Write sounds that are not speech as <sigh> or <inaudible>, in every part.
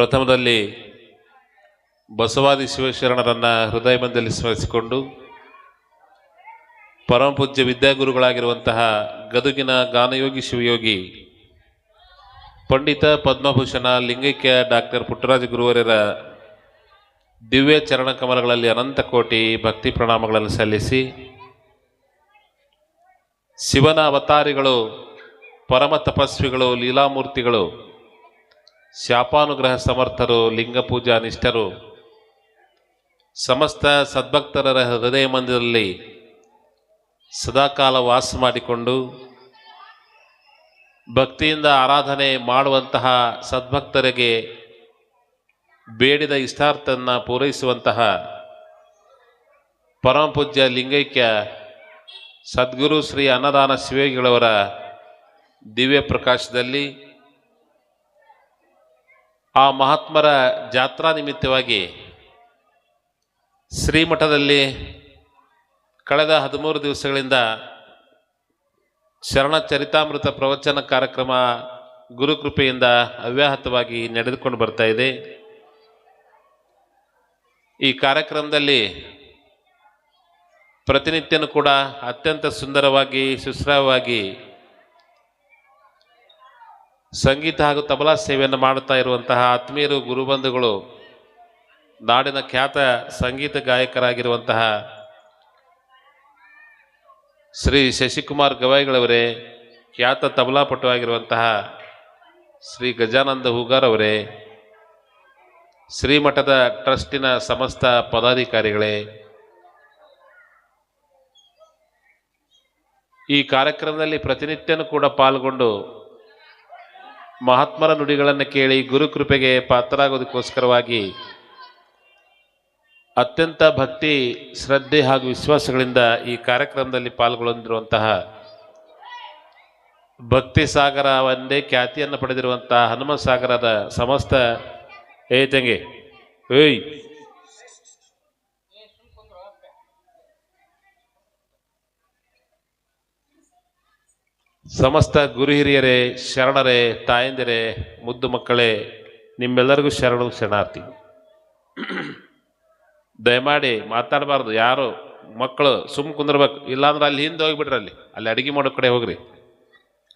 ಪ್ರಥಮದಲ್ಲಿ ಬಸವಾದಿ ಶಿವಶರಣರನ್ನ ಹೃದಯಮಂದಲ್ಲಿ ಸ್ಮರಿಸಿಕೊಂಡು ಪರಮಪೂಜ್ಯ ವಿದ್ಯಾಗುರುಗಳಾಗಿರುವಂತಹ ಗದುಗಿನ ಗಾನಯೋಗಿ ಶಿವಯೋಗಿ, ಪಂಡಿತ ಪದ್ಮಭೂಷಣ, ಲಿಂಗೈಕ್ಯ ಡಾಕ್ಟರ್ ಪುಟ್ಟರಾಜ ಗುರುವರ್ಯರ ದಿವ್ಯ ಚರಣ ಕಮಲಗಳಲ್ಲಿ ಅನಂತ ಕೋಟಿ ಭಕ್ತಿ ಪ್ರಣಾಮಗಳನ್ನು ಸಲ್ಲಿಸಿ ಶಿವನ ಅವತಾರಿಗಳು, ಪರಮ ತಪಸ್ವಿಗಳು, ಲೀಲಾಮೂರ್ತಿಗಳು ಶಾಪಾನುಗ್ರಹ ಸಮರ್ಥರು, ಲಿಂಗ ಪೂಜಾ ನಿಷ್ಠರು, ಸಮಸ್ತ ಸದ್ಭಕ್ತರ ಹೃದಯ ಮಂದಿರದಲ್ಲಿ ಸದಾಕಾಲ ವಾಸ ಮಾಡಿಕೊಂಡು ಭಕ್ತಿಯಿಂದ ಆರಾಧನೆ ಮಾಡುವಂತಹ ಸದ್ಭಕ್ತರಿಗೆ ಬೇಡಿದ ಇಷ್ಟಾರ್ಥವನ್ನು ಪೂರೈಸುವಂತಹ ಪರಮಪೂಜ್ಯ ಲಿಂಗೈಕ್ಯ ಸದ್ಗುರು ಶ್ರೀ ಅನ್ನದಾನ ಶಿವೇಗಿಗಳವರ ದಿವ್ಯ ಪ್ರಕಾಶದಲ್ಲಿ ಆ ಮಹಾತ್ಮರ ಜಾತ್ರಾ ನಿಮಿತ್ತವಾಗಿ ಶ್ರೀಮಠದಲ್ಲಿ ಕಳೆದ ಹದಿಮೂರು ದಿವಸಗಳಿಂದ ಶರಣ ಚರಿತಾಮೃತ ಪ್ರವಚನ ಕಾರ್ಯಕ್ರಮ ಗುರುಕೃಪೆಯಿಂದ ಅವ್ಯಾಹತವಾಗಿ ನಡೆದುಕೊಂಡು ಬರ್ತಾ ಇದೆ. ಈ ಕಾರ್ಯಕ್ರಮದಲ್ಲಿ ಪ್ರತಿನಿತ್ಯನೂ ಕೂಡ ಅತ್ಯಂತ ಸುಂದರವಾಗಿ, ಸುಶ್ರಾವವಾಗಿ ಸಂಗೀತ ಹಾಗೂ ತಬಲಾ ಸೇವೆಯನ್ನು ಮಾಡುತ್ತಾ ಇರುವಂತಹ ಆತ್ಮೀಯರು, ಗುರುಬಂಧುಗಳು, ನಾಡಿನ ಖ್ಯಾತ ಸಂಗೀತ ಗಾಯಕರಾಗಿರುವಂತಹ ಶ್ರೀ ಶಶಿಕುಮಾರ್ ಗವಾಯಿಗಳವರೇ, ಖ್ಯಾತ ತಬಲಾ ಪಟುವಾಗಿರುವಂತಹ ಶ್ರೀ ಗಜಾನಂದ ಹೂಗಾರ್ ಅವರೇ, ಶ್ರೀಮಠದ ಟ್ರಸ್ಟಿನ ಸಮಸ್ತ ಪದಾಧಿಕಾರಿಗಳೇ, ಈ ಕಾರ್ಯಕ್ರಮದಲ್ಲಿ ಪ್ರತಿನಿತ್ಯನೂ ಕೂಡ ಪಾಲ್ಗೊಂಡು ಮಹಾತ್ಮರ ನುಡಿಗಳನ್ನು ಕೇಳಿ ಗುರು ಕೃಪೆಗೆ ಪಾತ್ರರಾಗೋದಕ್ಕೋಸ್ಕರವಾಗಿ ಅತ್ಯಂತ ಭಕ್ತಿ, ಶ್ರದ್ಧೆ ಹಾಗೂ ವಿಶ್ವಾಸಗಳಿಂದ ಈ ಕಾರ್ಯಕ್ರಮದಲ್ಲಿ ಪಾಲ್ಗೊಳ್ಳುತ್ತಿರುವಂತಹ ಭಕ್ತಿ ಸಾಗರ ಒಂದೇ ಖ್ಯಾತಿಯನ್ನು ಪಡೆದಿರುವಂತಹ ಹನುಮ ಸಾಗರದ ಸಮಸ್ತ ಏ ತಂಗೆ, ಏಯ್. ಸಮಸ್ತ ಗುರು ಹಿರಿಯರೇ ಶರಣರೇ, ತಾಯಂದಿರೇ, ಮುದ್ದು ಮಕ್ಕಳೇ, ನಿಮ್ಮೆಲ್ಲರಿಗೂ ಶರಣು ಶರಣಾರ್ಥಿ. ದಯಮಾಡಿ ಮಾತಾಡಬಾರ್ದು. ಯಾರು ಮಕ್ಕಳು ಸುಮ್ ಕುಂದಿರ್ಬೇಕು. ಇಲ್ಲಾಂದ್ರೆ ಅಲ್ಲಿ ಹಿಂದೆ ಹೋಗ್ಬಿಡ್ರಿ ಅಲ್ಲಿ. ಅಲ್ಲಿ ಅಡಿಗೆ ಮಾಡೋ ಕಡೆ ಹೋಗ್ರಿ.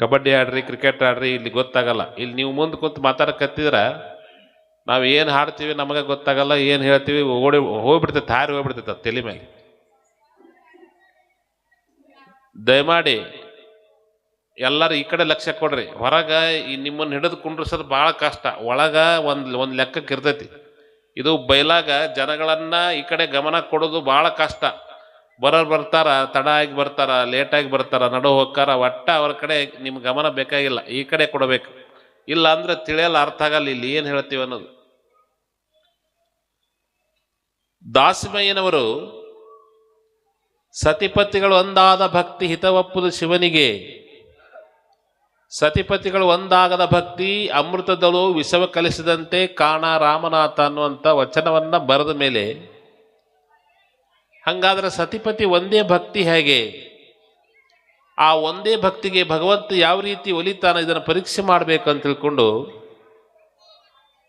ಕಬಡ್ಡಿ ಆಡ್ರಿ, ಕ್ರಿಕೆಟ್ ಆಡ್ರಿ, ಇಲ್ಲಿ ಗೊತ್ತಾಗಲ್ಲ. ಇಲ್ಲಿ ನೀವು ಮುಂದೆ ಕುಂತು ಮಾತಾಡಕತ್ತಿದ್ರೆ ನಾವು ಏನು ಹಾಡ್ತೀವಿ ನಮಗೆ ಗೊತ್ತಾಗಲ್ಲ, ಏನು ಹೇಳ್ತೀವಿ ಓಡಿ ಹೋಗ್ಬಿಡ್ತೈತೆ ಹಾರಿ ಹೋಗ್ಬಿಡ್ತೈತೆ ತಲೆ ಮೇಲೆ. ದಯಮಾಡಿ ಎಲ್ಲರೂ ಈ ಕಡೆ ಲಕ್ಷ್ಯ ಕೊಡ್ರಿ. ಹೊರಗೆ ಈ ನಿಮ್ಮನ್ನು ಹಿಡಿದು ಕುಂಡ್ರಿಸೋದು ಭಾಳ ಕಷ್ಟ. ಒಳಗೆ ಒಂದು ಒಂದು ಲೆಕ್ಕಕ್ಕೆ ಇರ್ತೈತಿ. ಇದು ಬೈಲಾಗ ಜನಗಳನ್ನ ಈ ಕಡೆ ಗಮನ ಕೊಡೋದು ಭಾಳ ಕಷ್ಟ. ಬರೋರು ಬರ್ತಾರ, ತಡ ಆಗಿ ಬರ್ತಾರ ಲೇಟಾಗಿ ಬರ್ತಾರ, ನಡು ಹೋಗ್ತಾರ, ಒಟ್ಟ ಅವ್ರ ಕಡೆ ನಿಮ್ಮ ಗಮನ ಬೇಕಾಗಿಲ್ಲ. ಈ ಕಡೆ ಕೊಡಬೇಕು. ಇಲ್ಲ ಅಂದ್ರೆ ತಿಳಿಯಲ್ಲ, ಅರ್ಥ ಆಗಲ್ಲ ಇಲ್ಲಿ ಏನು ಹೇಳ್ತೀವಿ ಅನ್ನೋದು. ದಾಸಿಮಯ್ಯನವರು ಸತಿಪತಿಗಳು ಒಂದಾದ ಭಕ್ತಿ ಹಿತವಪ್ಪುದು ಶಿವನಿಗೆ ಸತಿಪತಿಗಳು ಒಂದಾಗದ ಭಕ್ತಿ, ಅಮೃತದಳು ವಿಷವ ಕಲಿಸಿದಂತೆ ಕಾಣ ರಾಮನಾಥ ಅನ್ನುವಂಥ ವಚನವನ್ನು ಬರೆದ ಮೇಲೆ, ಹಂಗಾದ್ರೆ ಸತಿಪತಿ ಒಂದೇ ಭಕ್ತಿ ಹೇಗೆ? ಆ ಒಂದೇ ಭಕ್ತಿಗೆ ಭಗವಂತ ಯಾವ ರೀತಿ ಒಲಿತಾನ ಇದನ್ನು ಪರೀಕ್ಷೆ ಮಾಡಬೇಕು ಅಂತ ತಿಳ್ಕೊಂಡು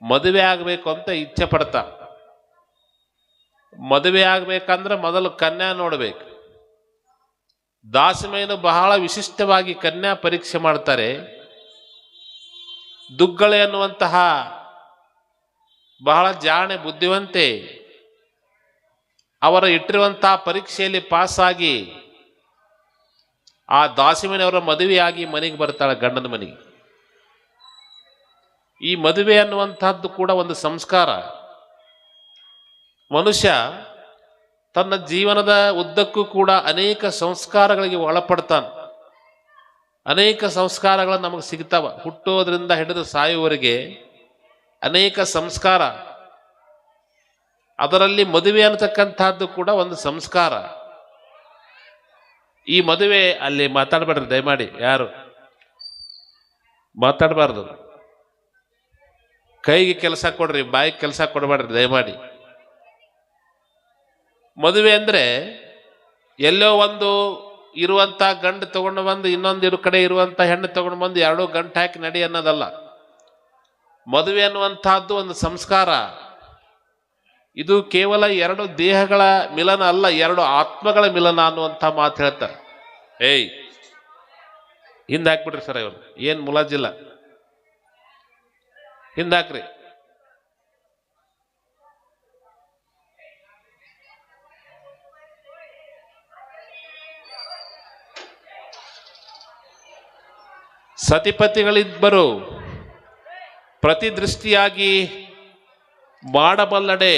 ಮದುವೆ ಆಗಬೇಕು ಅಂತ ಇಚ್ಛೆ ಪಡ್ತಾ ಮದುವೆ ಆಗಬೇಕಂದ್ರೆ ಮೊದಲು ಕನ್ಯಾ ನೋಡ್ಬೇಕು. ದಾಸಮಯ್ಯನು ಬಹಳ ವಿಶಿಷ್ಟವಾಗಿ ಕನ್ಯಾ ಪರೀಕ್ಷೆ ಮಾಡ್ತಾರೆ. ದುಗ್ಗಳೆ ಅನ್ನುವಂತಹ ಬಹಳ ಜಾಣೆ ಬುದ್ಧಿವಂತೆ ಅವರ ಇಟ್ಟಿರುವಂತಹ ಪರೀಕ್ಷೆಯಲ್ಲಿ ಪಾಸಾಗಿ ಆ ದಾಸಿಮನೆಯವರ ಮದುವೆಯಾಗಿ ಮನೆಗೆ ಬರ್ತಾಳೆ ಗಂಡನ ಮನೆಗೆ. ಈ ಮದುವೆ ಅನ್ನುವಂತಹದ್ದು ಕೂಡ ಒಂದು ಸಂಸ್ಕಾರ. ಮನುಷ್ಯ ತನ್ನ ಜೀವನದ ಉದ್ದಕ್ಕೂ ಕೂಡ ಅನೇಕ ಸಂಸ್ಕಾರಗಳಿಗೆ ಒಳಪಡ್ತಾನೆ. ಅನೇಕ ಸಂಸ್ಕಾರಗಳು ನಮಗೆ ಸಿಗ್ತಾವ. ಹುಟ್ಟೋದ್ರಿಂದ ಹಿಡಿದು ಸಾಯುವವರೆಗೆ ಅನೇಕ ಸಂಸ್ಕಾರ. ಅದರಲ್ಲಿ ಮದುವೆ ಅನ್ನತಕ್ಕಂಥದ್ದು ಕೂಡ ಒಂದು ಸಂಸ್ಕಾರ. ಈ ಮದುವೆ ಅಲ್ಲಿ ಮಾತಾಡಬೇಡ್ರಿ, ದಯಮಾಡಿ. ಯಾರು? ಮಾತಾಡಬಾರ್ದು. ಕೈಗೆ ಕೆಲಸ ಕೊಡ್ರಿ, ಬಾಯಿಗೆ ಕೆಲಸ ಕೊಡಬೇಡ್ರಿ, ದಯಮಾಡಿ. ಮದುವೆ ಅಂದರೆ ಎಲ್ಲೋ ಒಂದು ಇರುವಂಥ ಗಂಡು ತಗೊಂಡು ಬಂದು ಇನ್ನೊಂದು ಕಡೆ ಇರುವಂಥ ಹೆಣ್ಣು ತಗೊಂಡು ಬಂದು ಎರಡೂ ಗಂಟು ಹಾಕಿ ನಡಿ ಅನ್ನೋದಲ್ಲ. ಮದುವೆ ಅನ್ನುವಂಥದ್ದು ಒಂದು ಸಂಸ್ಕಾರ. ಇದು ಕೇವಲ ಎರಡು ದೇಹಗಳ ಮಿಲನ ಅಲ್ಲ, ಎರಡು ಆತ್ಮಗಳ ಮಿಲನ ಅನ್ನುವಂಥ ಮಾತು ಹೇಳ್ತಾರೆ. ಏಯ್, ಹಿಂದೆ ಹಾಕ್ಬಿಟ್ರಿ ಸರ್ ಇವರು. ಏನು ಮುಲಾಜಿಲ್ಲ. ಹಿಂದಾಕ್ರಿ ಸತಿಪತಿಗಳಿಬ್ಬರು ಪ್ರತಿದೃಷ್ಟಿಯಾಗಿ ಮಾಡಬಲ್ಲಡೆ.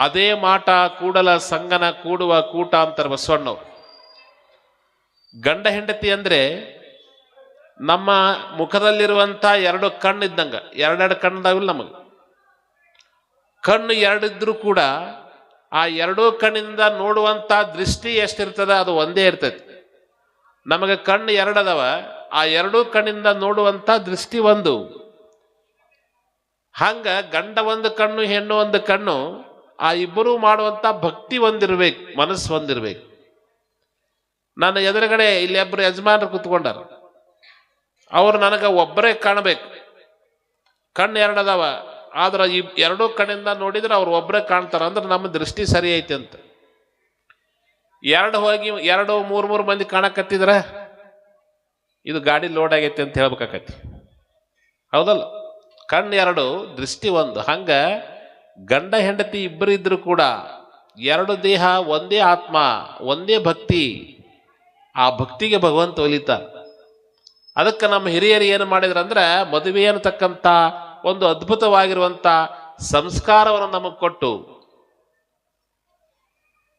ಅದೇ ಮಾಟ ಕೂಡಲ ಸಂಗನ ಕೂಡುವ ಕೂಟ ಅಂತಾರೆ ಬಸವಣ್ಣ ಗಂಡ ಹೆಂಡತಿ ಅಂದರೆ ನಮ್ಮ ಮುಖದಲ್ಲಿರುವಂಥ ಎರಡು ಕಣ್ಣು ಇದ್ದಂಗ ಎರಡೆರಡು ಕಣ್ಣದಾವಿಲ್ಲ ನಮಗೆ. ಕಣ್ಣು ಎರಡಿದ್ರೂ ಕೂಡ ಆ ಎರಡೂ ಕಣ್ಣಿಂದ ನೋಡುವಂಥ ದೃಷ್ಟಿ ಎಷ್ಟಿರ್ತದೆ ಅದು ಒಂದೇ ಇರ್ತೈತಿ. ನಮಗೆ ಕಣ್ಣು ಎರಡದವ. ಆ ಎರಡೂ ಕಣ್ಣಿಂದ ನೋಡುವಂತ ದೃಷ್ಟಿ ಒಂದು. ಹಂಗ ಗಂಡ ಒಂದು ಕಣ್ಣು, ಹೆಣ್ಣು ಒಂದು ಕಣ್ಣು, ಆ ಇಬ್ಬರು ಮಾಡುವಂತ ಭಕ್ತಿ ಒಂದಿರ್ಬೇಕು, ಮನಸ್ಸು ಒಂದಿರ್ಬೇಕು. ನನ್ನ ಎದುರುಗಡೆ ಇಲ್ಲಿ ಒಬ್ಬರು ಯಜಮಾನರು ಕುತ್ಕೊಂಡಾರ. ಅವ್ರು ನನಗೆ ಒಬ್ಬರೇ ಕಾಣಬೇಕು. ಕಣ್ಣು ಎರಡದವ, ಆದ್ರೆ ಈ ಎರಡೂ ಕಣ್ಣಿಂದ ನೋಡಿದ್ರೆ ಅವ್ರು ಒಬ್ಬರೇ ಕಾಣ್ತಾರ, ಅಂದ್ರೆ ನಮ್ಮ ದೃಷ್ಟಿ ಸರಿ ಐತೆ ಅಂತ. ಎರಡು ಹೋಗಿ, ಎರಡು, ಮೂರು ಮೂರು ಮಂದಿ ಕಾಣಕತ್ತಿದ್ರ? ಇದು ಗಾಡಿ ಲೋಡ್ ಆಗೈತಿ ಅಂತ ಹೇಳ್ಬೇಕಾಕತಿ ಹೌದಲ್ಲ? ಕಣ್ಣು ಎರಡು, ದೃಷ್ಟಿ ಒಂದು. ಹಂಗ ಗಂಡ, ಹೆಂಡತಿ ಇಬ್ಬರು ಇದ್ರು ಕೂಡ ಎರಡು ದೇಹ, ಒಂದೇ ಆತ್ಮ, ಒಂದೇ ಭಕ್ತಿ, ಆ ಭಕ್ತಿಗೆ ಭಗವಂತ ಒಲಿತ ಅದಕ್ಕೆ ನಮ್ಮ ಹಿರಿಯರು ಏನು ಮಾಡಿದ್ರಂದ್ರೆ ಮದುವೆ ಅನ್ನತಕ್ಕಂಥ ಒಂದು ಅದ್ಭುತವಾಗಿರುವಂತ ಸಂಸ್ಕಾರವನ್ನು ನಮಗೆ ಕೊಟ್ಟು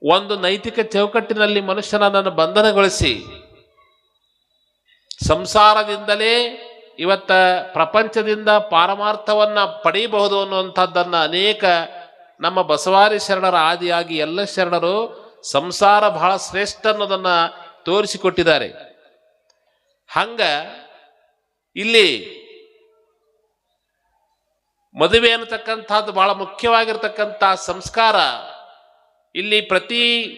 ಒಂದು ನೈತಿಕ ಚೌಕಟ್ಟಿನಲ್ಲಿ ಮನುಷ್ಯನನ್ನು ಬಂಧನಗೊಳಿಸಿ ಸಂಸಾರದಿಂದಲೇ ಇವತ್ತ ಪ್ರಪಂಚದಿಂದ ಪಾರಮಾರ್ಥವನ್ನು ಪಡೆಯಬಹುದು ಅನ್ನುವಂಥದ್ದನ್ನು ಅನೇಕ ನಮ್ಮ ಬಸವಾರಿ ಶರಣರ ಆದಿಯಾಗಿ ಎಲ್ಲ ಶರಣರು ಸಂಸಾರ ಬಹಳ ಶ್ರೇಷ್ಠ ಅನ್ನೋದನ್ನ ತೋರಿಸಿಕೊಟ್ಟಿದ್ದಾರೆ. ಹಂಗ ಇಲ್ಲಿ ಮದುವೆ ಅನ್ನತಕ್ಕಂಥದ್ದು ಬಹಳ ಮುಖ್ಯವಾಗಿರ್ತಕ್ಕಂಥ ಸಂಸ್ಕಾರ. ಇಲ್ಲಿ ಪ್ರತಿ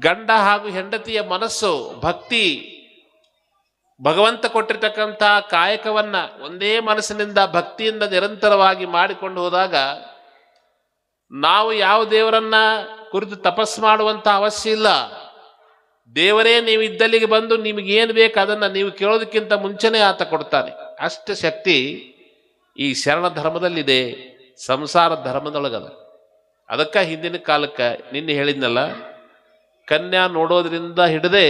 ಗಂಡ ಹಾಗೂ ಹೆಂಡತಿಯ ಮನಸ್ಸು ಭಕ್ತಿ ಭಗವಂತ ಕೊಟ್ಟಿರ್ತಕ್ಕಂಥ ಕಾಯಕವನ್ನ ಒಂದೇ ಮನಸ್ಸಿನಿಂದ ಭಕ್ತಿಯಿಂದ ನಿರಂತರವಾಗಿ ಮಾಡಿಕೊಂಡು ಹೋದಾಗ ನಾವು ಯಾವ ದೇವರನ್ನ ಕುರಿತು ತಪಸ್ ಮಾಡುವಂಥ ಅವಶ್ಯ ಇಲ್ಲ. ದೇವರೇ ನೀವು ಇದ್ದಲ್ಲಿಗೆ ಬಂದು ನಿಮಗೇನು ಬೇಕು ಅದನ್ನು ನೀವು ಕೇಳೋದಕ್ಕಿಂತ ಮುಂಚೆನೇ ಆತ ಕೊಡ್ತಾನೆ. ಅಷ್ಟು ಶಕ್ತಿ ಈ ಶರಣ ಧರ್ಮದಲ್ಲಿದೆ, ಸಂಸಾರ ಧರ್ಮದೊಳಗದ. ಅದಕ್ಕೆ ಹಿಂದಿನ ಕಾಲಕ್ಕೆ ನಿನ್ನೆ ಹೇಳಿದ್ನಲ್ಲ, ಕನ್ಯಾ ನೋಡೋದ್ರಿಂದ ಹಿಡದೆ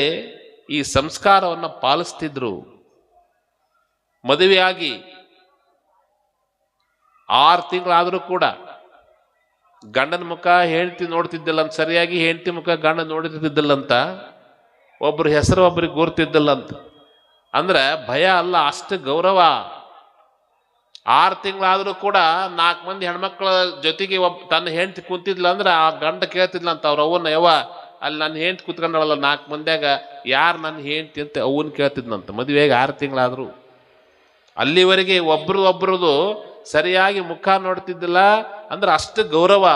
ಈ ಸಂಸ್ಕಾರವನ್ನು ಪಾಲಿಸ್ತಿದ್ರು. ಮದುವೆಯಾಗಿ ಆರು ತಿಂಗಳಾದರೂ ಕೂಡ ಗಂಡನ ಮುಖ ಹೆಂಡತಿ ನೋಡ್ತಿದ್ದಿಲ್ಲ ಅಂತ, ಸರಿಯಾಗಿ ಹೆಂಡತಿ ಮುಖ ಗಂಡ ನೋಡ್ತಿದ್ದಿಲ್ಲಂತ ಒಬ್ರು ಹೆಸರು ಒಬ್ಬರಿಗೆ ಗುರ್ತಿದ್ದಿಲ್ಲ ಅಂತ ಅಂದ್ರೆ ಭಯ ಅಲ್ಲ, ಅಷ್ಟು ಗೌರವ. ಆರು ತಿಂಗಳಾದರೂ ಕೂಡ ನಾಲ್ಕು ಮಂದಿ ಹೆಣ್ಮಕ್ಳ ಜೊತೆಗೆ ಒಬ್ಬ ತನ್ನ ಹೆಂಡತಿ ಕುಂತಿದ್ಲ ಅಂದ್ರೆ ಆ ಗಂಡ ಕೇಳ್ತಿದ್ಲಂತ, ಅವ್ರ ಅವನ್ನ ಯವ್ವ ಅಲ್ಲಿ ನನ್ನ ಹೆಂಡ್ತಿ ಕುತ್ಕೊಂಡಳಲ್ಲ, ನಾಲ್ಕು ಮಂದಿಯಾಗ ಯಾರು ನನ್ನ ಹೆಂಡತಿ ಅಂತ ಅವನ್ ಕೇಳ್ತಿದ್ನಂತ ಮದುವೆಗೆ ಆರು ತಿಂಗಳಾದರೂ. ಅಲ್ಲಿವರೆಗೆ ಒಬ್ರದ್ದು ಒಬ್ರದು ಸರಿಯಾಗಿ ಮುಖ ನೋಡ್ತಿದ್ದಿಲ್ಲ ಅಂದ್ರೆ ಅಷ್ಟು ಗೌರವ.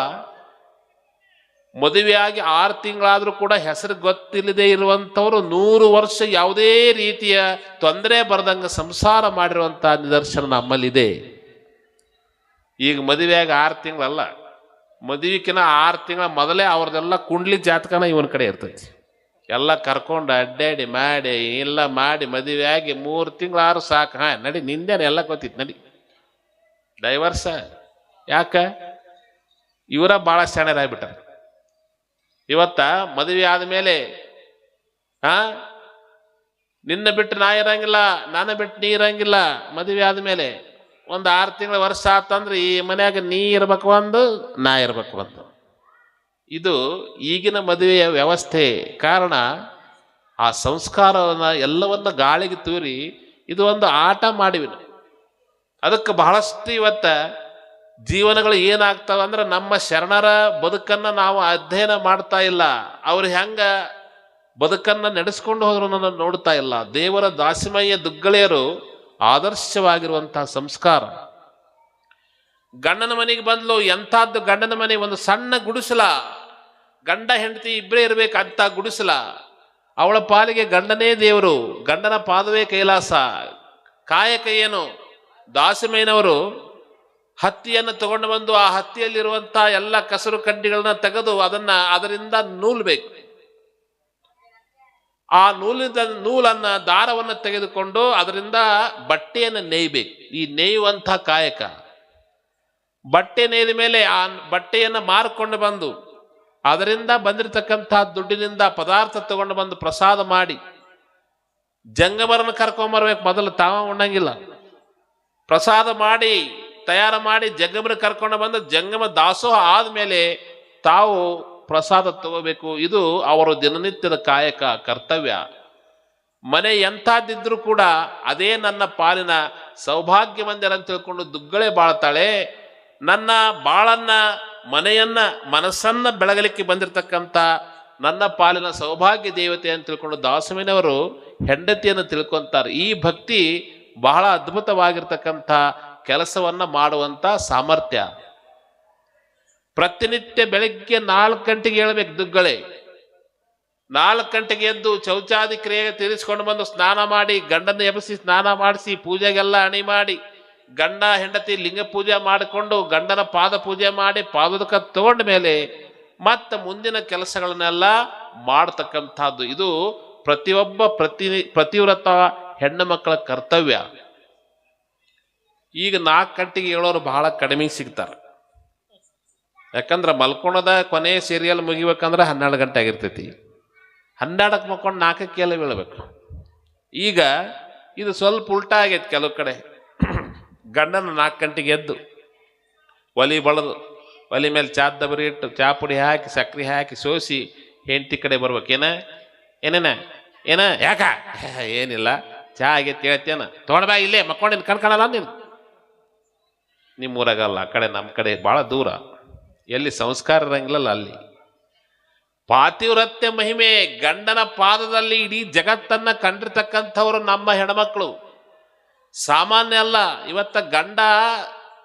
ಮದುವೆಯಾಗಿ ಆರು ತಿಂಗಳಾದರೂ ಕೂಡ ಹೆಸರು ಗೊತ್ತಿಲ್ಲದೆ ಇರುವಂಥವ್ರು ನೂರು ವರ್ಷ ಯಾವುದೇ ರೀತಿಯ ತೊಂದರೆ ಬರದಂಗ ಸಂಸಾರ ಮಾಡಿರುವಂಥ ನಿದರ್ಶನ ನಮ್ಮಲ್ಲಿದೆ. ಈಗ ಮದುವೆಯಾಗಿ ಆರು ತಿಂಗಳಲ್ಲ. ಮದುವೆಕಿನ ಆರು ತಿಂಗಳ ಮೊದಲೇ ಅವ್ರದ್ದೆಲ್ಲ ಕುಂಡ್ಲಿ ಜಾತಕನ ಇವನ ಕಡೆ ಇರ್ತೈತಿ. ಎಲ್ಲ ಕರ್ಕೊಂಡು ಅಡ್ಡಾಡಿ ಮಾಡಿ ಎಲ್ಲ ಮಾಡಿ ಮದುವೆ ಆಗಿ ಮೂರು ತಿಂಗಳಾರು ಸಾಕು. ಹಾಂ, ನಡಿ, ನಿಂದೇನೆ ಎಲ್ಲ ಗೊತ್ತಿತ್ತು, ನಡಿ. ಡೈವರ್ಸ ಯಾಕ? ಇವರ ಭಾಳ ಶಾಣ್ಯರಾಗ್ಬಿಟ್ಟಾರ. ಇವತ್ತ ಮದುವೆ ಆದಮೇಲೆ, ಹಾ, ನಿನ್ನ ಬಿಟ್ಟು ನಾ ಇರಂಗಿಲ್ಲ, ನಾನು ಬಿಟ್ಟು ನೀ ಇರಂಗಿಲ್ಲ, ಮದುವೆ ಆದಮೇಲೆ ಒಂದು ಆರು ತಿಂಗಳ ವರ್ಷ ಆತಂದ್ರೆ ಈ ಮನ್ಯಾಗ ನೀ ಇರ್ಬೇಕು ಒಂದು, ನಾ ಇರ್ಬೇಕು ಒಂದು. ಇದು ಈಗಿನ ಮದುವೆಯ ವ್ಯವಸ್ಥೆ. ಕಾರಣ, ಆ ಸಂಸ್ಕಾರವನ್ನು ಎಲ್ಲವನ್ನ ಗಾಳಿಗೆ ತೂರಿ ಇದು ಒಂದು ಆಟ ಮಾಡಿವಿ ಅದಕ್ಕೆ ಬಹಳಷ್ಟು ಇವತ್ತ ಜೀವನಗಳು ಏನಾಗ್ತಾವೆ ಅಂದ್ರೆ ನಮ್ಮ ಶರಣರ ಬದುಕನ್ನ ನಾವು ಅಧ್ಯಯನ ಮಾಡ್ತಾ ಇಲ್ಲ. ಅವ್ರು ಹೆಂಗ ಬದುಕನ್ನ ನಡೆಸ್ಕೊಂಡು ಹೋದ್ರು ನೋಡ್ತಾ ಇಲ್ಲ. ದೇವರ ದಾಸಿಮಯ್ಯ ದುಗ್ಗಳೆಯರು ಆದರ್ಶವಾಗಿರುವಂತಹ ಸಂಸ್ಕಾರ. ಗಂಡನ ಮನೆಗೆ ಬಂದಲು ಎಂಥದ್ದು ಗಂಡನ ಮನೆ, ಒಂದು ಸಣ್ಣ ಗುಡಿಸಲ. ಗಂಡ ಹೆಂಡತಿ ಇಬ್ಬರೇ ಇರಬೇಕು ಅಂತ ಗುಡಿಸಲ. ಅವಳ ಪಾಲಿಗೆ ಗಂಡನೇ ದೇವರು, ಗಂಡನ ಪಾದವೇ ಕೈಲಾಸ. ಕಾಯಕ ಏನು ದಾಸಿಮಯ್ಯನವರು ಹತ್ತಿಯನ್ನು ತಗೊಂಡು ಬಂದು ಆ ಹತ್ತಿಯಲ್ಲಿರುವಂಥ ಎಲ್ಲ ಕಸರು ಕಡ್ಡಿಗಳನ್ನ ತೆಗೆದು ಅದನ್ನ ಅದರಿಂದ ನೂಲ್ ಬೇಕು ಆ ನೂಲಿದ ನೂಲನ್ನು ದಾರವನ್ನು ತೆಗೆದುಕೊಂಡು ಅದರಿಂದ ಬಟ್ಟೆಯನ್ನು ನೇಯ್ಬೇಕು. ಈ ನೇಯುವಂಥ ಕಾಯಕ. ಬಟ್ಟೆ ನೇಯ್ದ ಮೇಲೆ ಆ ಬಟ್ಟೆಯನ್ನು ಮಾರಿಕೊಂಡು ಬಂದು, ಅದರಿಂದ ಬಂದಿರತಕ್ಕಂಥ ದುಡ್ಡಿನಿಂದ ಪದಾರ್ಥ ತಗೊಂಡು ಬಂದು ಪ್ರಸಾದ ಮಾಡಿ, ಜಂಗಮರನ್ನು ಕರ್ಕೊಂಬರ್ಬೇಕು ಮೊದಲು ತಾವ ಉಣ್ಣಂಗಿಲ್ಲ. ಪ್ರಸಾದ ಮಾಡಿ, ತಯಾರು ಮಾಡಿ ಜಂಗಮರ ಕರ್ಕೊಂಡು ಬಂದು ಜಂಗಮ ದಾಸೋಹ ಆದಮೇಲೆ ತಾವು ಪ್ರಸಾದ ತಗೋಬೇಕು. ಇದು ಅವರು ದಿನನಿತ್ಯದ ಕಾಯಕ, ಕರ್ತವ್ಯ. ಮನೆ ಎಂಥದ್ದಿದ್ರೂ ಕೂಡ ಅದೇ ನನ್ನ ಪಾಲಿನ ಸೌಭಾಗ್ಯ ಮಂದಿರ ಅಂತ ತಿಳ್ಕೊಂಡು ದುಗ್ಗಳೆ ಬಾಳ್ತಾಳೆ. ನನ್ನ ಬಾಳನ್ನ, ಮನೆಯನ್ನ, ಮನಸ್ಸನ್ನ ಬೆಳಗಲಿಕ್ಕೆ ಬಂದಿರತಕ್ಕಂಥ ನನ್ನ ಪಾಲಿನ ಸೌಭಾಗ್ಯ, ದೇವತೆ ಅಂತ ತಿಳ್ಕೊಂಡು ದಾಸುವಿನವರು ಹೆಂಡತಿಯನ್ನು ತಿಳ್ಕೊಂತಾರೆ. ಈ ಭಕ್ತಿ ಬಹಳ ಅದ್ಭುತವಾಗಿರ್ತಕ್ಕಂಥ ಕೆಲಸವನ್ನ ಮಾಡುವಂತ ಸಾಮರ್ಥ್ಯ. ಪ್ರತಿನಿತ್ಯ ಬೆಳಗ್ಗೆ ನಾಲ್ಕು ಗಂಟೆಗೆ ಹೇಳ್ಬೇಕು ದುಗ್ಗಳೆ. ನಾಲ್ಕು ಗಂಟೆಗೆ ಎದ್ದು ಚೌಚಾದಿ ಕ್ರಿಯೆ ತೀರಿಸ್ಕೊಂಡು ಬಂದು ಸ್ನಾನ ಮಾಡಿ, ಗಂಡನ ಎಬಸಿ ಸ್ನಾನ ಮಾಡಿಸಿ, ಪೂಜೆಗೆಲ್ಲ ಅಣಿ ಮಾಡಿ, ಗಂಡ, ಹೆಂಡತಿ ಲಿಂಗ ಪೂಜೆ ಮಾಡಿಕೊಂಡು, ಗಂಡನ ಪಾದ ಪೂಜೆ ಮಾಡಿ ಪಾದಕ ತಗೊಂಡ ಮೇಲೆ ಮತ್ತೆ ಮುಂದಿನ ಕೆಲಸಗಳನ್ನೆಲ್ಲ ಮಾಡತಕ್ಕಂಥದ್ದು. ಇದು ಪ್ರತಿಯೊಬ್ಬ ಪ್ರತಿ, ಪ್ರತಿವ್ರತ ಹೆಣ್ಣು ಮಕ್ಕಳ ಕರ್ತವ್ಯ. ಈಗ ನಾಲ್ಕು ಗಂಟೆಗೆ ಹೇಳೋರು ಬಹಳ ಕಡಿಮೆ ಸಿಗ್ತಾರೆ. ಯಾಕಂದ್ರೆ ಮಲ್ಕೊಳದ ಕೊನೆ ಸೀರಿಯಲ್ ಮುಗಿಬೇಕಂದ್ರೆ ಹನ್ನೆರಡು ಗಂಟೆ ಆಗಿರ್ತೈತಿ. ಹನ್ನೆರಡಕ್ಕೆ ಮಕ್ಕೊಂಡು ನಾಲ್ಕಕ್ಕೆ ಎಲ್ಲ ಬೀಳಬೇಕು. ಈಗ ಇದು ಸ್ವಲ್ಪ ಉಲ್ಟಾ ಆಗೈತೆ ಕೆಲವು ಕಡೆ. ಗಂಡನ ನಾಲ್ಕು ಗಂಟೆಗೆ ಎದ್ದು ಒಲಿ ಬಳದು, ಒಲಿ ಮೇಲೆ ಚಾದ ದಬರಿ ಇಟ್ಟು, ಚಾ ಪುಡಿ ಹಾಕಿ, ಸಕ್ರೆ ಹಾಕಿ ಸೋಸಿ ಹೆಂಡತಿ ಕಡೆ ಬರ್ಬೇಕೇನ ಏನೇನ? ಏನ? ಯಾಕ? <laughs> ಏನಿಲ್ಲ. ಚಾ ಆಗೈತೆ ಹೇಳ್ತೇನ. ತೊಗೊಂಡ್ಬಾ ಇಲ್ಲೇ ಮಕ್ಕೊಂಡಿನ, ಕಣ್ಕಣಲ್ಲ ನೀನು? ನಿಮ್ಮ ಊರಾಗಲ್ಲ ಆ ಕಡೆ, ನಮ್ಮ ಕಡೆ ಭಾಳ ದೂರ. ಎಲ್ಲಿ ಸಂಸ್ಕಾರ ಇರಂಗಿಲ್ಲಲ್ಲ ಅಲ್ಲಿ. ಪಾತಿವ್ರತ್ಯ ಮಹಿಮೆ ಗಂಡನ ಪಾದದಲ್ಲಿ ಇಡೀ ಜಗತ್ತನ್ನ ಕಂಡಿರ್ತಕ್ಕಂಥವರು ನಮ್ಮ ಹೆಣ್ಮಕ್ಳು. ಸಾಮಾನ್ಯ ಅಲ್ಲ, ಇವತ್ತ ಗಂಡ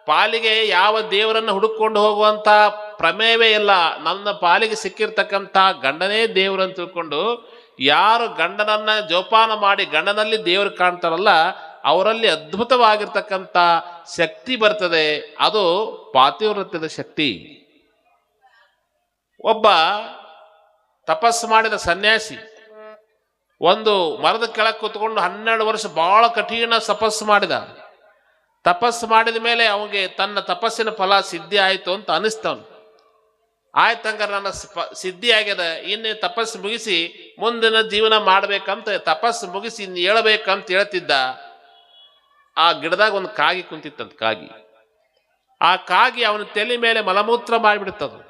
ಪಾಲಿಗೆ ಯಾವ ದೇವರನ್ನು ಹುಡುಕೊಂಡು ಹೋಗುವಂತ ಪ್ರಮೇಯವೇ ಇಲ್ಲ. ನನ್ನ ಪಾಲಿಗೆ ಸಿಕ್ಕಿರ್ತಕ್ಕಂಥ ಗಂಡನೇ ದೇವರನ್ನು ತಿಳ್ಕೊಂಡು ಯಾರು ಗಂಡನನ್ನ ಜೋಪಾನ ಮಾಡಿ ಗಂಡನಲ್ಲಿ ದೇವರು ಕಾಣ್ತಾರಲ್ಲ, ಅವರಲ್ಲಿ ಅದ್ಭುತವಾಗಿರ್ತಕ್ಕಂಥ ಶಕ್ತಿ ಬರ್ತದೆ. ಅದು ಪಾತಿವ್ರತ್ಯದ ಶಕ್ತಿ. ಒಬ್ಬ ತಪಸ್ಸು ಮಾಡಿದ ಸನ್ಯಾಸಿ, ಒಂದು ಮರದ ಕೆಳಗೆ ಕೂತ್ಕೊಂಡು ಹನ್ನೆರಡು ವರ್ಷ ಬಹಳ ಕಠಿಣ ತಪಸ್ಸು ಮಾಡಿದ. ತಪಸ್ಸು ಮಾಡಿದ ಮೇಲೆ ಅವನಿಗೆ ತನ್ನ ತಪಸ್ಸಿನ ಫಲ ಸಿದ್ಧಿ ಆಯಿತು ಅಂತ ಅನಿಸ್ತವನು. ಆಯ್ತಂಗಾರೆ ನನ್ನ ಸಿದ್ಧಿ ಆಗ್ಯದ ಇನ್ನು ತಪಸ್ಸು ಮುಗಿಸಿ ಮುಂದಿನ ಜೀವನ ಮಾಡ್ಬೇಕಂತ ತಪಸ್ಸು ಮುಗಿಸಿ ಇನ್ನು ಹೇಳಬೇಕಂತ ಹೇಳ್ತಿದ್ದ. ಆ ಗಿಡದಾಗ ಒಂದು ಕಾಗಿ ಕುಂತಿತ್ತಂತ ಕಾಗಿ. ಆ ಕಾಗಿ ಅವನ ತಲೆ ಮೇಲೆ ಮಲಮೂತ್ರ ಮಾಡಿಬಿಡ್ತದು.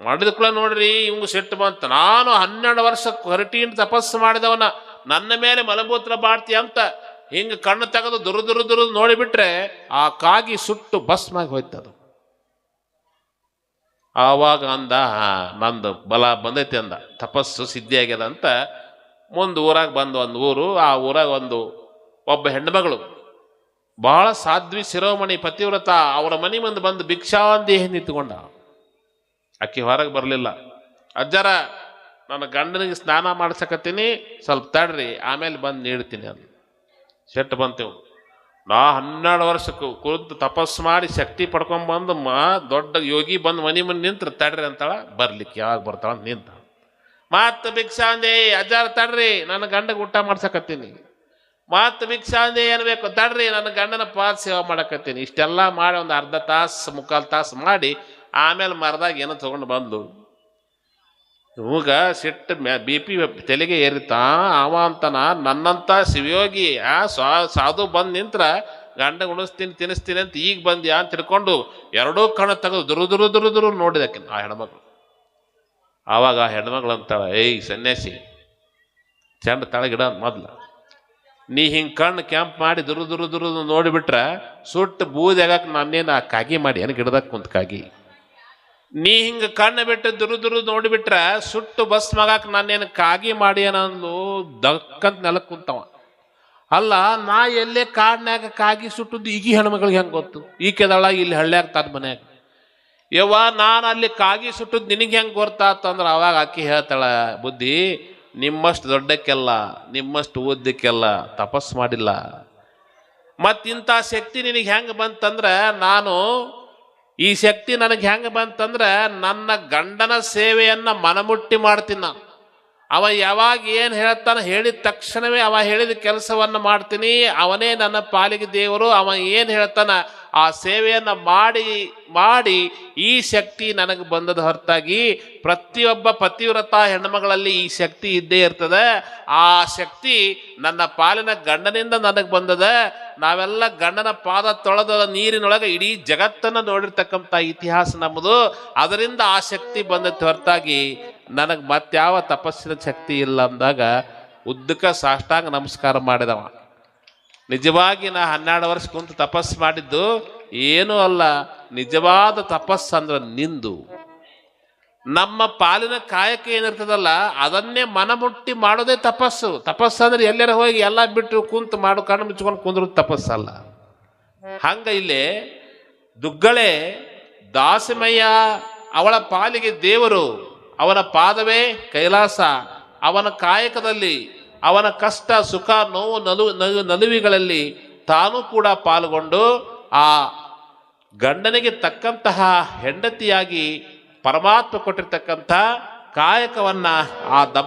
ಮಾಡಿದ ಕೂಡ ನೋಡ್ರಿ ಇವಂಗ ಸಿಟ್ಟು ಬಂತ. ನಾನು ಹನ್ನೆರಡು ವರ್ಷ ಹೊರಟಿನ ತಪಸ್ಸು ಮಾಡಿದವನ ನನ್ನ ಮೇಲೆ ಮಲಮೂತ್ರ ಬಾಡ್ತಿ ಅಂತ ಹಿಂಗೆ ಕಣ್ಣು ತೆಗೆದು ದುರು ದುರು ದುರು ನೋಡಿಬಿಟ್ರೆ ಆ ಕಾಗಿ ಸುಟ್ಟು ಭಸ್ಮಾಗಿ ಹೋಯ್ತದು. ಆವಾಗ ಅಂದ "ಹಾ, ನಂದು ಬಲ ಬಂದೈತಿ ಅಂದ. ತಪಸ್ಸು ಸಿದ್ಧಿ ಆಗ್ಯದ ಅಂತ ಮುಂದೆ ಊರಾಗ ಬಂದು ಒಂದು ಊರು ಆ ಊರಾಗ ಒಂದು ಒಬ್ಬ ಹೆಣ್ಮಗಳು ಬಹಳ ಸಾಧ್ವಿ ಶಿರೋಮಣಿ ಪತಿವ್ರತ ಅವರ ಮನೆ ಮುಂದೆ ಬಂದು ಭಿಕ್ಷಾಂದೇಹ ನಿಂತ್ಕೊಂಡ ಅಕ್ಕಿ ಹೊರಗೆ ಬರಲಿಲ್ಲ. ಅಜ್ಜರ, ನನ್ನ ಗಂಡನಿಗೆ ಸ್ನಾನ ಮಾಡ್ಸಕತ್ತೀನಿ, ಸ್ವಲ್ಪ ತಡ್ರಿ, ಆಮೇಲೆ ಬಂದು ನೀಡ್ತೀನಿ ಅಂದ ಸೆಟ್ಟು ಬಂತೇವು. ನಾ ಹನ್ನೆರಡು ವರ್ಷಕ್ಕೆ ಕುರಿತು ತಪಸ್ಸು ಮಾಡಿ ಶಕ್ತಿ ಪಡ್ಕೊಂಬಂದು ಮಾ ದೊಡ್ಡ ಯೋಗಿ ಬಂದು ಮನೆ ಮುಂದೆ ನಿಂತ್ರ, ತಡ್ರಿ ಅಂತಾಳ, ಬರ್ಲಿಕ್ಕೆ ಯಾವಾಗ ಬರ್ತಾಳ ಅಂತ ನಿಂತ. ಮತ್ತೆ ಭಿಕ್ಷಾಂದೆ, ಅಜ್ಜಾರ ತಡ್ರಿ, ನನ್ನ ಗಂಡಗೆ ಊಟ ಮಾಡ್ಸಕತ್ತೀನಿ. ಮತ್ತೆ ಭಿಕ್ಷಾಂದೆ ಏನು ಬೇಕು ತಡ್ರಿ, ನನ್ನ ಗಂಡನ ಪಾದ ಸೇವೆ ಮಾಡಕತ್ತೀನಿ. ಇಷ್ಟೆಲ್ಲ ಮಾಡಿ ಒಂದು ಅರ್ಧ ತಾಸು, ಮುಕ್ಕಾಲು ತಾಸು ಮಾಡಿ ಆಮೇಲೆ ಮರದಾಗ ಏನೋ ತೊಗೊಂಡು ಬಂದ್ಲು. ಇವಾಗ ಸಿಟ್ಟು ಬಿ ಪಿ ತಲೆಗೆ ಏರಿತಾ, ಅವ ಅಂತನ, ನನ್ನಂತ ಶಿವಯೋಗಿ, ಆ ಸ್ವಾ ಸಾಧು ಬಂದು ನಿಂತ್ರ ಗಂಡ ಉಣಿಸ್ತೀನಿ, ತಿನ್ನಿಸ್ತೀನಿ ಅಂತ ಈಗ ಬಂದ್ಯಾ ಅಂತ ತಿಳ್ಕೊಂಡು ಎರಡೂ ಕಣ ತೆಗೆದು ದುರು ದುರು ದುರು ದುರು ನೋಡಿದಕ್ಕೆ ಆ ಹೆಣ್ಮಗಳು. ಆವಾಗ ಆ ಹೆಣ್ಮಗಳು ಅಂತಾಳ, ಏಯ್ ಸನ್ಯಾಸಿ, ಚಂಡ ತಳಗಿಡ ಮೊದ್ಲು. ನೀ ಹಿಂಗೆ ಕಣ್ಣು ಕ್ಯಾಂಪ್ ಮಾಡಿ ದುರು ದುರು ದುರು ನೋಡಿಬಿಟ್ರೆ ಸುಟ್ಟು ಬೂದಿ ಆಗಕ್ಕೆ ನಾನೇನು ಆ ಕಾಗಿ ಮಾಡಿ, ಏನು ಗಿಡದಾಗ ಕುಂತ ಕಾಗಿ? ನೀ ಹಿಂಗ ಕಣ್ಣು ಬಿಟ್ಟು ದುರು ದುರು ನೋಡಿಬಿಟ್ರ ಸುಟ್ಟು ಬಸ್ ಮಗಾಕ್ ನಾನೇನು ಕಾಗಿ ಮಾಡಿ ಅನ್ನೋದು ದಕ್ಕಂತ ನೆಲಕ್ಕೆ ಕುಂತವ. ಅಲ್ಲ, ನಾ ಎಲ್ಲೇ ಕಾಡ್ನ್ಯಾಗ ಕಾಗಿ ಸುಟ್ಟದ್ದು ಈಗಿ ಹೆಣ್ಮಗಳಿಗೆ ಹೆಂಗೆ ಗೊತ್ತು? ಈ ಕೆದಳ ಇಲ್ಲಿ ಹಳ್ಳ್ಯಾಗ ತನ್ನ ಮನ್ಯಾಗ. ಯವ್ವ, ನಾನು ಅಲ್ಲಿ ಕಾಗಿ ಸುಟ್ಟದ್ದು ನಿನಗೆ ಹೆಂಗೆ ಗೊತ್ತಾತಂದ್ರೆ ಅವಾಗ ಆಕಿ ಹೇಳ್ತಾಳ, ಬುದ್ಧಿ, ನಿಮ್ಮಷ್ಟು ದೊಡ್ಡಕ್ಕೆಲ್ಲ, ನಿಮ್ಮಷ್ಟು ಓದಕ್ಕೆಲ್ಲ ತಪಸ್ಸು ಮಾಡಿಲ್ಲ. ಮತ್ತಿಂಥ ಶಕ್ತಿ ನಿನಗೆ ಹೆಂಗೆ ಬಂತಂದ್ರೆ, ನಾನು ಈ ಶಕ್ತಿ ನನಗೆ ಹೆಂಗೆ ಬಂತಂದ್ರೆ ನನ್ನ ಗಂಡನ ಸೇವೆಯನ್ನು ಮನಮುಟ್ಟಿ ಮಾಡ್ತೀನಿ ನಾನು. ಅವ ಯಾವಾಗ ಏನು ಹೇಳ್ತಾನೆ ಹೇಳಿದ ತಕ್ಷಣವೇ ಅವ ಹೇಳಿದ ಕೆಲಸವನ್ನು ಮಾಡ್ತೀನಿ. ಅವನೇ ನನ್ನ ಪಾಲಿಗೆ ದೇವರು. ಅವ ಏನು ಹೇಳ್ತಾನೆ, ಆ ಸೇವೆಯನ್ನು ಮಾಡಿ ಮಾಡಿ ಈ ಶಕ್ತಿ ನನಗೆ ಬಂದದ ಹೊರತಾಗಿ ಪ್ರತಿಯೊಬ್ಬ ಪತಿವ್ರತ ಹೆಣ್ಮಗಳಲ್ಲಿ ಈ ಶಕ್ತಿ ಇದ್ದೇ ಇರ್ತದೆ. ಆ ಶಕ್ತಿ ನನ್ನ ಪಾಲಿನ ಗಂಡನಿಂದ ನನಗೆ ಬಂದದ. ನಾವೆಲ್ಲ ಗಂಡನ ಪಾದ ತೊಳೆದ ನೀರಿನೊಳಗೆ ಇಡೀ ಜಗತ್ತನ್ನು ನೋಡಿರ್ತಕ್ಕಂಥ ಇತಿಹಾಸ ನಮ್ಮದು. ಅದರಿಂದ ಆ ಶಕ್ತಿ ಬಂದ ಹೊರತಾಗಿ ನನಗೆ ಮತ್ಯಾವ ತಪಸ್ಸಿನ ಶಕ್ತಿ ಇಲ್ಲ ಅಂದಾಗ ಉದ್ದಕ ಸಾಷ್ಟಾಂಗ ನಮಸ್ಕಾರ ಮಾಡಿದವ. ನಿಜವಾಗಿ ನಾ ಹನ್ನೆರಡು ವರ್ಷ ಕುಂತು ತಪಸ್ಸು ಮಾಡಿದ್ದು, ಏನೂ ಅಲ್ಲ. ನಿಜವಾದ ತಪಸ್ಸು ಅಂದ್ರೆ ನಿಂದು. ನಮ್ಮ ಪಾಲಿನ ಕಾಯಕ ಏನಿರ್ತದಲ್ಲ, ಅದನ್ನೇ ಮನಮುಟ್ಟಿ ಮಾಡೋದೇ ತಪಸ್ಸು. ತಪಸ್ಸು ಅಂದ್ರೆ ಎಲ್ಲರ ಹೋಗಿ ಎಲ್ಲ ಬಿಟ್ಟು ಕುಂತು ಮಾಡು, ಕಣ್ಣು ಮುಚ್ಕೊಂಡು ಕುಂದ್ರದು ತಪಸ್ಸಲ್ಲ. ಹಂಗ ಇಲ್ಲಿ ದುಗ್ಗಳೆ, ದಾಸಿಮಯ್ಯ ಅವಳ ಪಾಲಿಗೆ ದೇವರು, ಅವನ ಪಾದವೇ ಕೈಲಾಸ. ಅವನ ಕಾಯಕದಲ್ಲಿ, ಅವನ ಕಷ್ಟ, ಸುಖ, ನೋವು ನಲು, ನಲುವಿಗಳಲ್ಲಿ ತಾನು ಕೂಡ ಪಾಲ್ಗೊಂಡು ಆ ಗಂಡನಿಗೆ ತಕ್ಕಂತಹ ಹೆಂಡತಿಯಾಗಿ ಪರಮಾತ್ಮ ಕೊಟ್ಟಿರ್ತಕ್ಕಂಥ ಕಾಯಕವನ್ನ ಆ ದಪ್ಪ